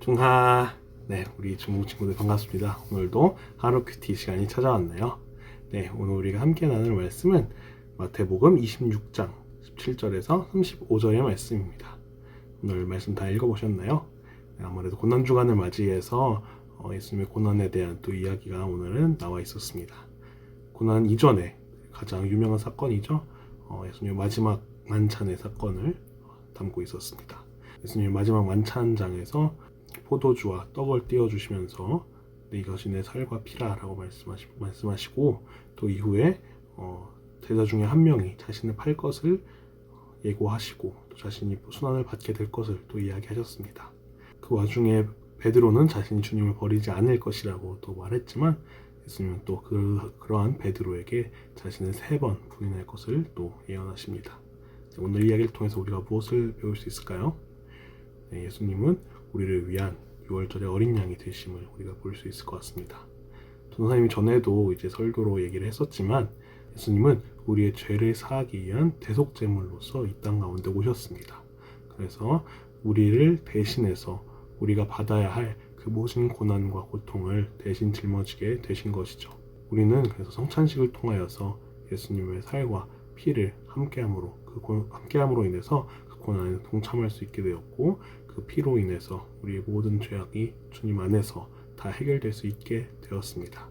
중하. 네 우리 중국 친구들 반갑습니다. 오늘도 하루 큐티 시간이 찾아왔네요. 네 오늘 우리가 함께 나눌 말씀은 마태복음 26장 17절에서 35절의 말씀입니다. 오늘 말씀 다 읽어보셨나요? 네, 아무래도 고난 주간을 맞이해서 어, 예수님의 고난에 대한 또 이야기가 오늘은 나와 있었습니다. 고난 이전에 가장 유명한 사건이죠. 어, 예수님의 마지막 만찬의 사건을 담고 있었습니다. 예수님의 마지막 만찬장에서 포도주와 떡을 띄워주시면서 네, 이것이 내 살과 피라라고 말씀하시, 말씀하시고 또 이후에 어, 제자 중에 한 명이 자신을 팔 것을 예고하시고 또 자신이 순환을 받게 될 것을 또 이야기하셨습니다. 그 와중에 베드로는 자신이 주님을 버리지 않을 것이라고 또 말했지만 예수님은 또 그, 그러한 베드로에게 자신을 세 번 부인할 것을 또 예언하십니다. 오늘 이야기를 통해서 우리가 무엇을 배울 수 있을까요? 네, 예수님은 우리를 위한 6월절의 어린 양이 되심을 우리가 볼 수 있을 것 같습니다. 전사님이 전에도 이제 설교로 얘기를 했었지만 예수님은 우리의 죄를 사하기 위한 대속제물로서 이 땅 가운데 오셨습니다. 그래서 우리를 대신해서 우리가 받아야 할 그 모든 고난과 고통을 대신 짊어지게 되신 것이죠. 우리는 그래서 성찬식을 통하여서 예수님의 살과 피를 함께함으로 그 고- 함께함으로 인해서 그 고난에 동참할 수 있게 되었고 그 피로 인해서 우리의 모든 죄악이 주님 안에서 다 해결될 수 있게 되었습니다.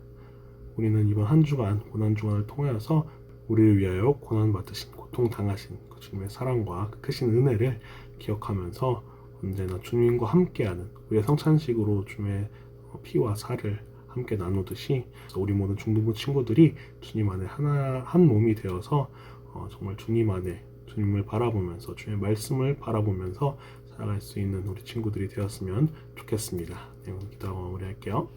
우리는 이번 한 주간 고난 주간을 통하여서 우리를 위하여 고난 받으신 고통 당하신 그 주님의 사랑과 그 크신 은혜를 기억하면서 언제나 주님과 함께하는 우리의 성찬식으로 주님의 어, 피와 살을 함께 나누듯이 우리 모든 중등부 친구들이 주님 안에 하나 한 몸이 되어서 어, 정말 주님 안에 주님을 바라보면서 주님의 말씀을 바라보면서 살아갈 수 있는 우리 친구들이 되었으면 좋겠습니다. 네, 오늘 기도하고 마무리할게요.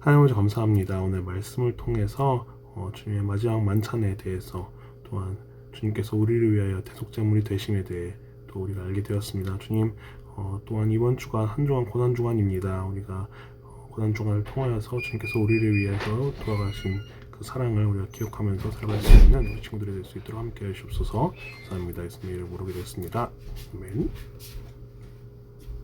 하나님 아버지 감사합니다. 오늘 말씀을 통해서 어, 주님의 마지막 만찬에 대해서 또한 주님께서 우리를 위하여 대속제물이 되심에 대해 또 우리가 알게 되었습니다. 주님 어, 또한 이번 주간 한 주간 고난 주간입니다. 우리가 어, 고난 주간을 통하여서 주님께서 우리를 위해서 돌아가신 그 사랑을 우리가 기억하면서 살아갈 수 있는 우리 친구들이 될 수 있도록 함께 해주옵소서 감사합니다. 예수님 이름으로 기도했습니다. 아멘